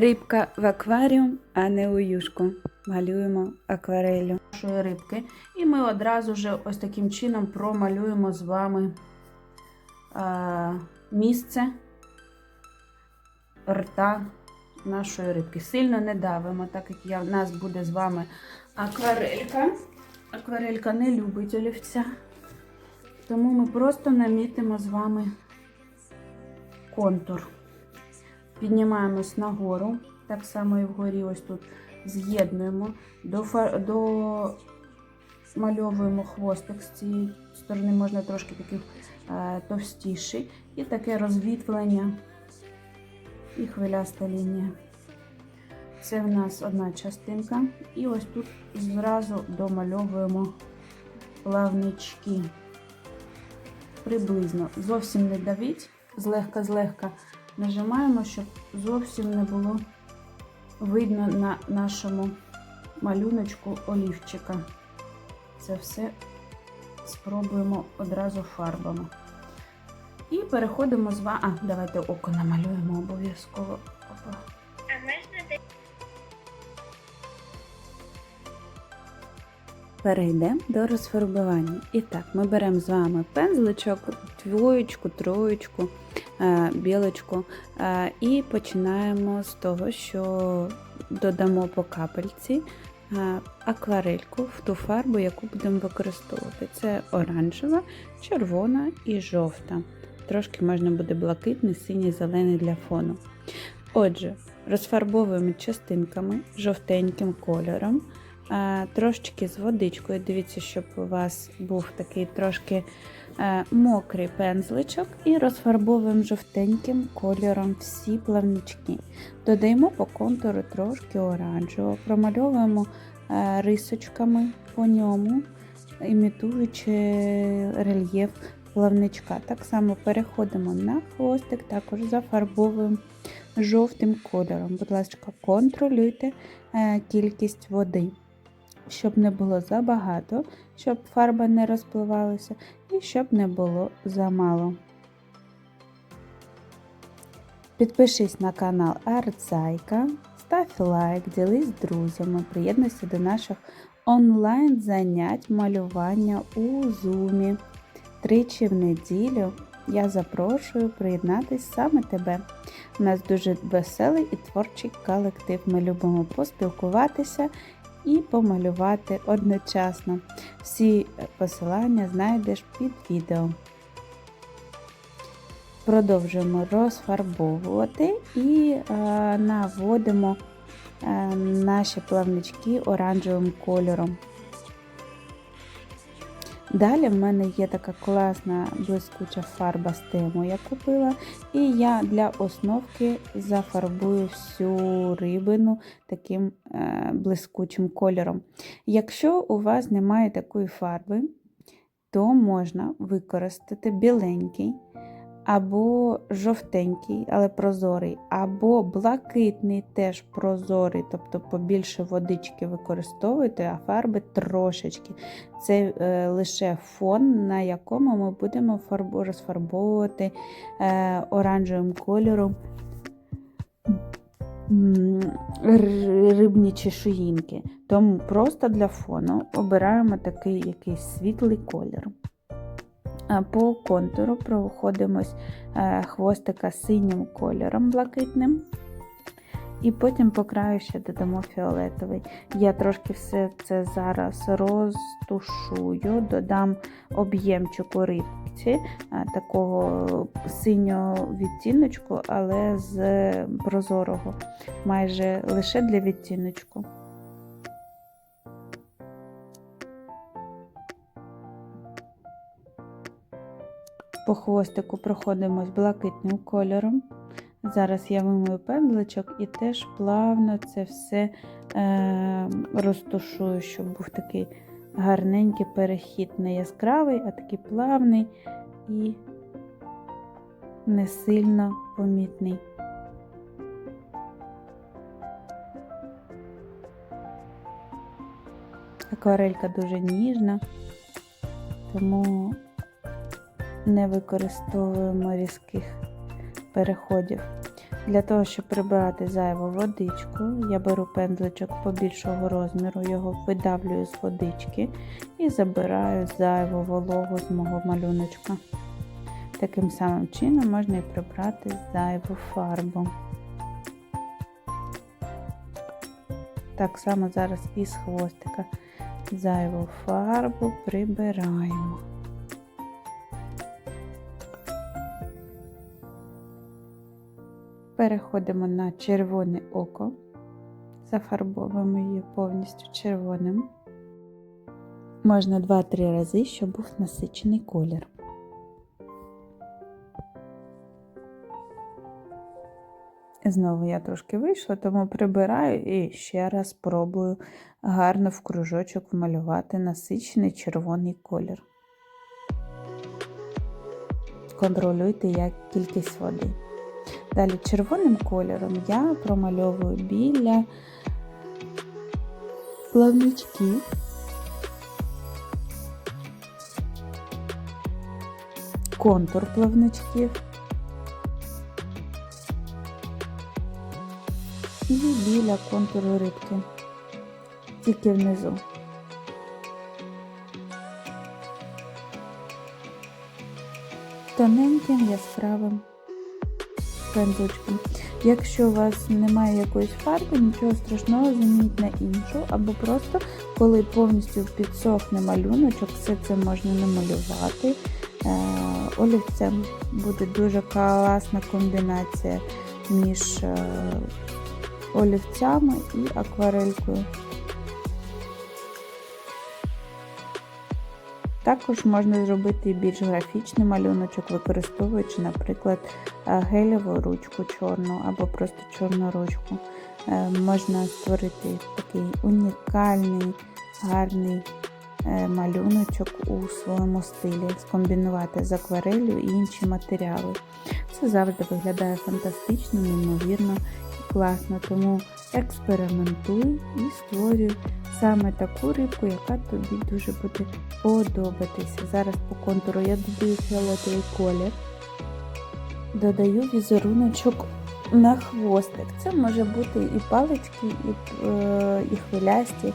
Рибка в акваріум, а не у юшку. Малюємо акварелью нашої рибки. І ми одразу ж ось таким чином промалюємо з вами а, місце рта нашої рибки. Сильно не давимо, так як я, в нас буде з вами акварелька. Акварелька не любить олівця. Тому ми просто намітимо з вами контур. Піднімаємось нагору, так само і вгорі ось тут з'єднуємо, домальовуємо хвостик з цієї сторони, можна трошки такий е, товстіший. І таке розвітлення і хвиляста лінія. Це в нас одна частинка. І ось тут зразу домальовуємо плавнички. Приблизно. Зовсім не давіть, злегка-злегка нажимаємо, щоб зовсім не було видно на нашому малюночку олівчика. Це все спробуємо одразу фарбами. І переходимо з вами. А, давайте око намалюємо обов'язково. Перейдемо до розфарбування. І так, ми беремо з вами пензличок, двоєчку, троєчку, білочку е, і починаємо з того, що додамо по капельці е, акварельку в ту фарбу, яку будемо використовувати. Це оранжева, червона і жовта. Трошки можна буде блакитний, синій, зелений для фону. Отже, розфарбовуємо частинками жовтеньким кольором. Е, трошечки з водичкою. Дивіться, щоб у вас був такий трошки е, мокрий пензличок, і розфарбовуємо жовтеньким кольором всі плавнички. Додаємо по контуру трошки оранжевого, промальовуємо е, рисочками по ньому, імітуючи рельєф плавничка. Так само переходимо на хвостик, також зафарбовуємо жовтим кольором. Будь ласка, контролюйте е, кількість води щоб не було забагато, щоб фарба не розпливалася і щоб не було замало. Підпишись на канал Арцайка, став лайк, ділись з друзями, приєднуйся до наших онлайн занять малювання у Зумі. Тричі в неділю я запрошую приєднатись саме тебе. У нас дуже веселий і творчий колектив. Ми любимо поспілкуватися і помалювати одночасно. Всі посилання знайдеш під відео. Продовжуємо розфарбовувати і е, наводимо е, наші плавнички оранжевим кольором. Далі в мене є така класна блискуча фарба з тему, я купила, і я для основки зафарбую всю рибину таким е, блискучим кольором. Якщо у вас немає такої фарби, то можна використати біленький, або жовтенький, але прозорий, або блакитний, теж прозорий, тобто побільше водички використовуйте, а фарби трошечки. Це е, лише фон, на якому ми будемо фарбу, розфарбовувати е, оранжевим кольором рибні чешуїнки. Тому просто для фону обираємо такий якийсь світлий колір. По контуру проходимось е, хвостика синім кольором блакитним. І потім по краю ще додамо фіолетовий. Я трошки все це зараз розтушую, додам об'ємчику рибці, е, такого синього відтіночку, але з прозорого, майже лише для відтіночку. По хвостику проходимось блакитним кольором. Зараз я вимою пензличок і теж плавно це все е, розтушую, щоб був такий гарненький перехід, не яскравий, а такий плавний і не сильно помітний. Акварелька дуже ніжна, тому не використовуємо різких переходів. Для того, щоб прибирати зайву водичку, я беру пензличок побільшого розміру, його видавлюю з водички і забираю зайву вологу з мого малюночка. Таким самим чином можна і прибрати зайву фарбу. Так само зараз із хвостика зайву фарбу прибираємо. Переходимо на червоне око, зафарбовуємо її повністю червоним. Можна 2-3 рази, щоб був насичений колір. Знову я трошки вийшла, тому прибираю і ще раз пробую гарно в кружочок вмалювати насичений червоний колір. Контролюйте як кількість води. Далі червоним кольором я промальовую біля плавничків. Контур плавничків. І біля контуру рибки, тільки внизу. Тоненьким яскравим пензличком. Якщо у вас немає якоїсь фарби, нічого страшного, замініть на іншу, або просто, коли повністю підсохне малюночок, все це можна намалювати. Е, олівцем буде дуже класна комбінація між е, олівцями і акварелькою. Також можна зробити більш графічний малюночок, використовуючи, наприклад, гелеву ручку чорну або просто чорну ручку. Е, Можна створити такий унікальний, гарний е, малюночок у своєму стилі, скомбінувати з акварелью і інші матеріали. Це завжди виглядає фантастично, неймовірно і класно, тому експериментуй і створюй саме таку рибку, яка тобі дуже буде подобатися. Зараз по контуру я додаю фіолетовий колір, додаю візеруночок на хвостик. Це може бути і палички, і, е, і хвилясті,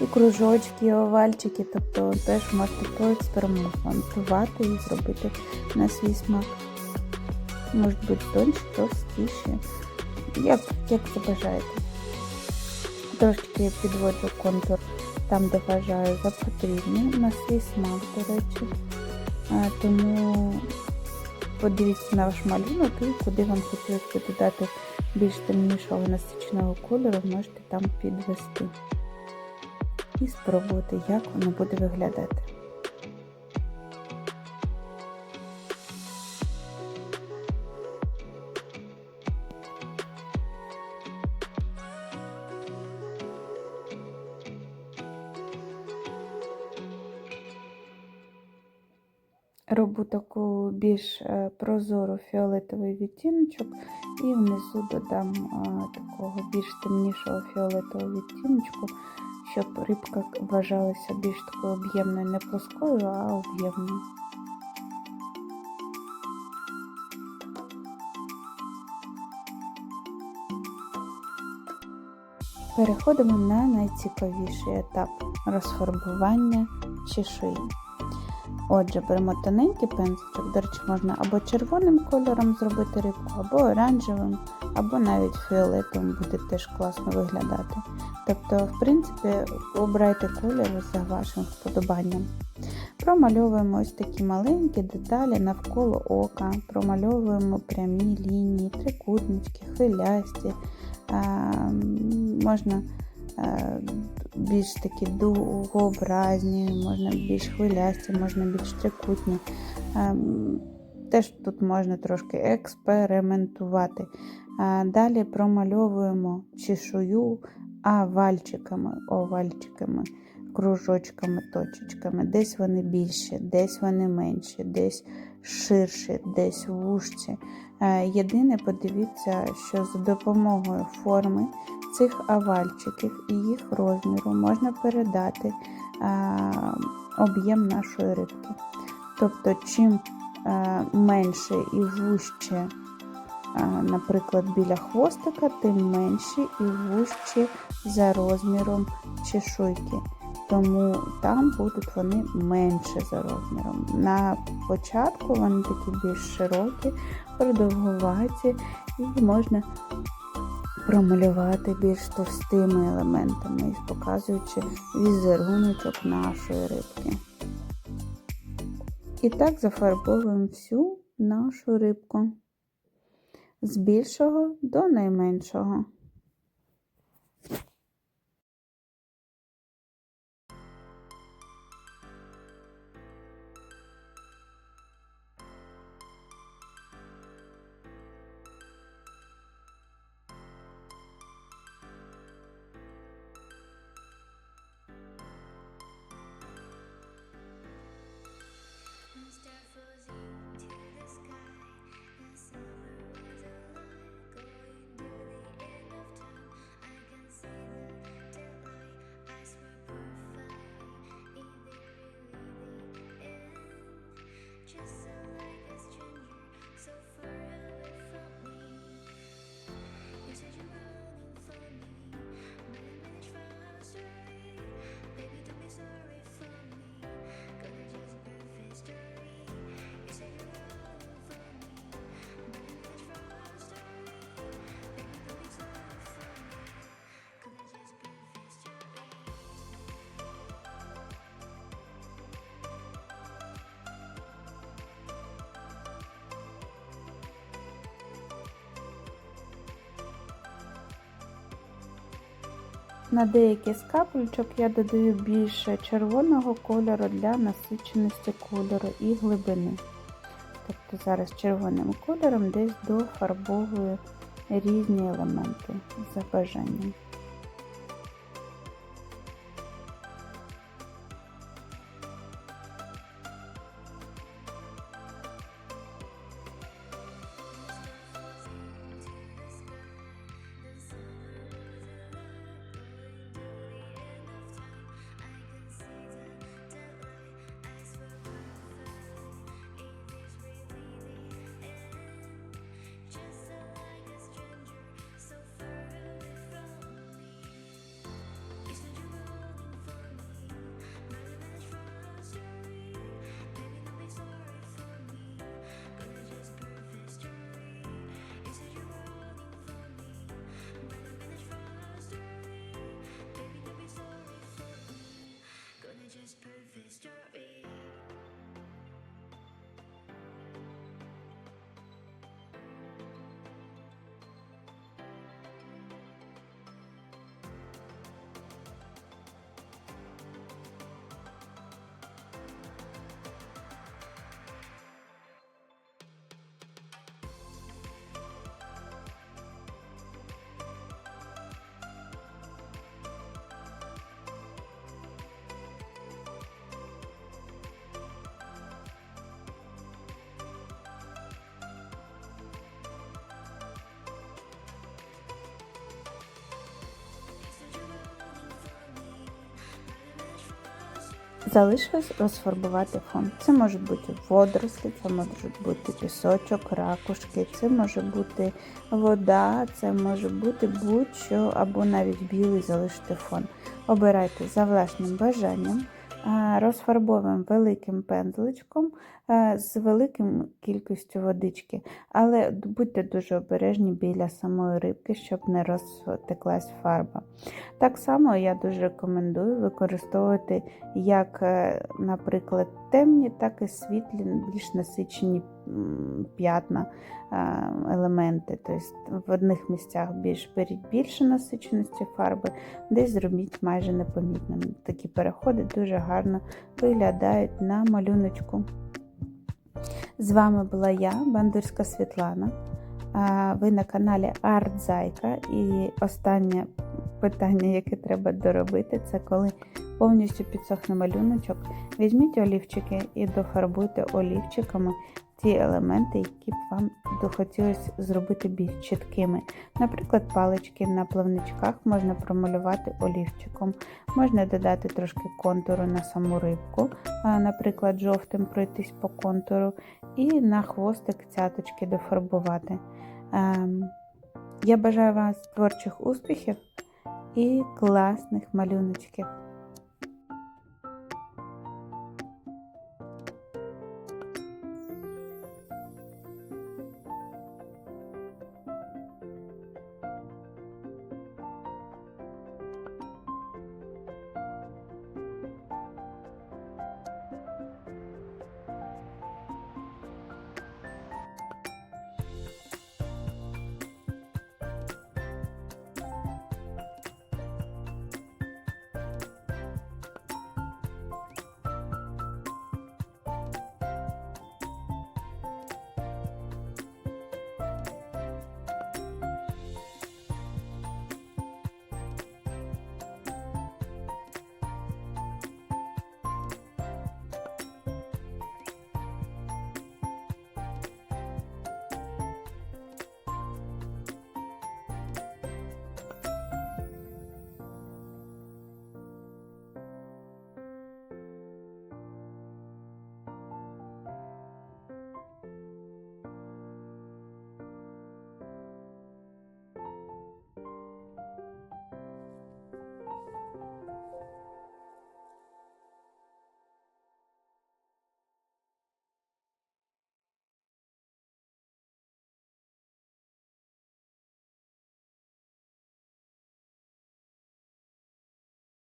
і кружочки, і овальчики, тобто теж можете проекспериментувати і зробити на свій смак. Може бути тоньше, товстіше, як, як забажаєте. Трошки підводжу контур там, де вважаю за потрібне, на свій смак, до речі. Тому подивіться на ваш малюнок і куди вам хотілося додати більш темнішого насиченого кольору, можете там підвести. І спробувати, як воно буде виглядати. Роблю таку більш е, прозору фіолетовий відтіночок і внизу додам такого більш темнішого фіолетового відтіночку, щоб рибка вважалася більш такою об'ємною, не плоскою, а об'ємною. Переходимо на найцікавіший етап розфарбування чешуї. Отже, беремо тоненький пензличок, до речі, можна або червоним кольором зробити рибку, або оранжевим, або навіть фіолетовим буде теж класно виглядати. Тобто, в принципі, обирайте колір за вашим вподобанням. Промальовуємо ось такі маленькі деталі навколо ока, промальовуємо прямі лінії, трикутнички, хвилясті. Можна більш такі дугообразні, можна більш хвилясті, можна більш трикутні. Теж тут можна трошки експериментувати. Далі промальовуємо чешую овальчиками, овальчиками, кружочками, точечками. Десь вони більші, десь вони менші, десь ширші, десь вужчі. Єдине, подивіться, що за допомогою форми цих овальчиків і їх розміру можна передати об'єм нашої рибки. Тобто, чим менше і вужче наприклад, біля хвостика, тим менші і вужчі за розміром чешуйки. Тому там будуть вони менше за розміром. На початку вони такі більш широкі, продовгуваті і можна промалювати більш товстими елементами, показуючи візеруночок нашої рибки. І так зафарбовуємо всю нашу рибку з більшого до найменшого. Peaches. На деякі з капельчок я додаю більше червоного кольору для насиченості кольору і глибини. Тобто зараз червоним кольором десь дофарбовую різні елементи за бажанням. Залишилось розфарбувати фон. Це можуть бути водорослі, це можуть бути пісочок, ракушки, це може бути вода, це може бути будь-що або навіть білий залишити фон. Обирайте за власним бажанням. А, Розфарбовуємо великим пензличком е, з великим кількістю водички, але будьте дуже обережні біля самої рибки, щоб не розтеклась фарба. Так само я дуже рекомендую використовувати як, е, наприклад, темні, так і світлі, більш насичені п'ятна, е, елементи. Тобто в одних місцях більш беріть більше насиченості фарби, десь зробіть майже непомітними. Такі переходи дуже гарно виглядають на малюночку. З вами була я, Бандурська Світлана. Ви на каналі Арт Зайка. І останнє питання, яке треба доробити, це коли повністю підсохне малюночок. Візьміть олівчики і дофарбуйте олівчиками ті елементи, які б вам хотілося зробити більш чіткими. Наприклад, палички на плавничках можна промалювати олівчиком, можна додати трошки контуру на саму рибку, наприклад, жовтим пройтись по контуру, і на хвостик цяточки дофарбувати. Ем, я бажаю вас творчих успіхів і класних малюночків.